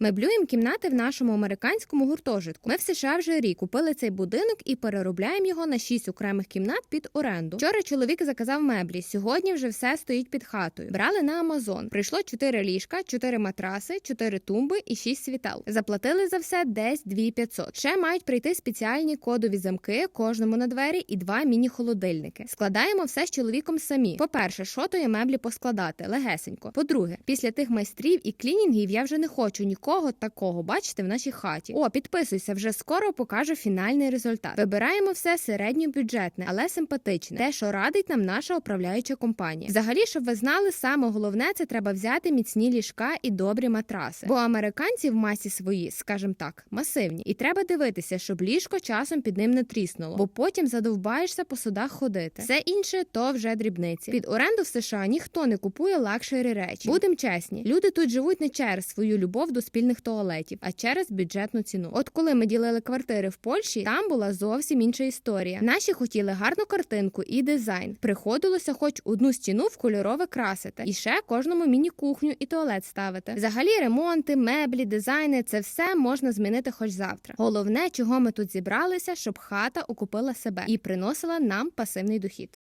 Меблюємо кімнати в нашому американському гуртожитку. Ми в США вже рік купили цей будинок і переробляємо його на шість окремих кімнат під оренду. Вчора чоловік заказав меблі. Сьогодні вже все стоїть під хатою. Брали на Амазон. Прийшло 4 ліжка, 4 матраси, 4 тумби і 6 світал. Заплатили за все десь 2500. Ще мають прийти спеціальні кодові замки кожному на двері і два міні-холодильники. Складаємо все з чоловіком самі. По-перше, що то є меблі поскладати легесенько. По-друге, після тих майстрів і клінінгів я вже не хочу нікого такого бачити в нашій хаті. О, підписуйся, вже скоро покажу фінальний результат. Вибираємо все середньобюджетне, але симпатичне. Те, що радить нам наша управляюча компанія. Взагалі, щоб ви знали, саме головне це треба взяти міцні ліжка і добрі матраси. Бо американці в масі свої, скажімо так, масивні. І треба дивитися, щоб ліжко часом під ним не тріснуло, бо потім задовбаєшся по судах ходити. Все інше то вже дрібниці. Під оренду в США ніхто не купує лакшері речі. Будем чесні, люди тут живуть не через свою любов до спільних туалетів, а через бюджетну ціну. От коли ми ділили квартири в Польщі, там була зовсім інша історія. Наші хотіли гарну картинку і дизайн. Приходилося хоч одну стіну в кольорове красити, і ще кожному міні-кухню і туалет ставити. Взагалі, ремонти, меблі, дизайни це все можна змінити хоч завтра. Головне, чого ми тут зібралися, щоб хата окупила себе і приносила нам пасивний дохід.